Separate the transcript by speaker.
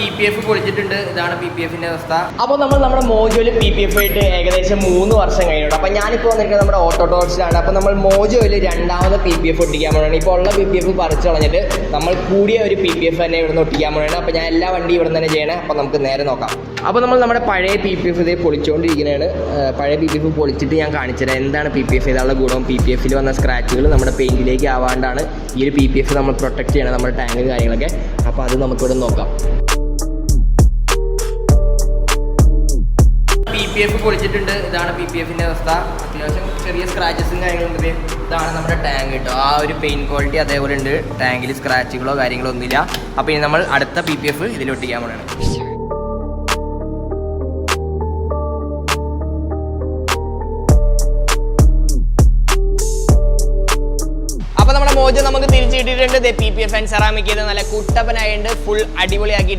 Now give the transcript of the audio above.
Speaker 1: P P F പൊളിച്ചിട്ടുണ്ട് ഇതാണ് P P എഫിന്റെ അവസ്ഥ അപ്പോൾ നമ്മൾ നമ്മുടെ മോജോയിൽ പി പി എഫ് ആയിട്ട് ഏകദേശം മൂന്ന് വർഷം കഴിഞ്ഞിട്ടുണ്ട് അപ്പോൾ ഞാനിപ്പോൾ വന്നിരിക്കുന്നത് നമ്മുടെ ഓട്ടോ ടോക്സിലാണ് അപ്പോൾ നമ്മൾ മോജോയിൽ രണ്ടാമത് പി പി എഫ് ഒട്ടിക്കാൻ പോകണം ഇപ്പോൾ ഉള്ള പി പി എഫ് പറിച്ചു കളഞ്ഞിട്ട് നമ്മൾ കൂടിയ ഒരു പി പി എഫ് തന്നെ ഇവിടുന്ന് ഒട്ടിക്കാൻ പോകണം അപ്പോൾ ഞാൻ എല്ലാ വണ്ടി ഇവിടെ തന്നെ ചെയ്യണേ അപ്പോൾ നമുക്ക് നേരെ നോക്കാം അപ്പോൾ നമ്മൾ നമ്മുടെ പഴയ പി പി എഫ് ഇതേ പൊളിച്ചുകൊണ്ടിരിക്കുന്നതാണ് പഴയ പി പി എഫ് പൊളിച്ചിട്ട് ഞാൻ കാണിച്ചുതരാം എന്താണ് പി പി എഫ് ചെയ്താലുള്ള ഗുണം പി പി എഫിൽ വന്ന സ്ക്രാച്ചുകൾ നമ്മുടെ പെയിന്റിലേക്ക് ആവാണ്ടാണ് ഈ ഒരു പി പി എഫ് നമ്മൾ പ്രൊട്ടക്ട് ചെയ്യണം നമ്മുടെ ടാങ്ക് കാര്യങ്ങളൊക്കെ അപ്പോൾ അത് നമുക്കിവിടെ നോക്കാം പി എഫ് പൊളിച്ചിട്ടുണ്ട്. ഇതാണ് പി പി എഫിന്റെ അവസ്ഥ. അത്യാവശ്യം ചെറിയ സ്ക്രാച്ചസും കാര്യങ്ങളും ഇതാണ് നമ്മുടെ ടാങ്ക് കേട്ടോ ആ ഒരു പെയിൻ ക്വാളിറ്റി അതേപോലെ ഉണ്ട്. ടാങ്കിൽ സ്ക്രാച്ചുകളോ കാര്യങ്ങളോ ഒന്നുമില്ല. അപ്പോൾ ഇനി നമ്മൾ അടുത്ത പി പി എഫ് ഇതിലൊട്ടിക്കാൻ പോകണം മോജ് നമുക്ക് തിരിച്ചു കിട്ടിയിട്ടുണ്ട്. P P F and ceramic നല്ല കുട്ടപ്പനായിട്ടുണ്ട്. ഫുൾ അടിപൊളിയാക്കി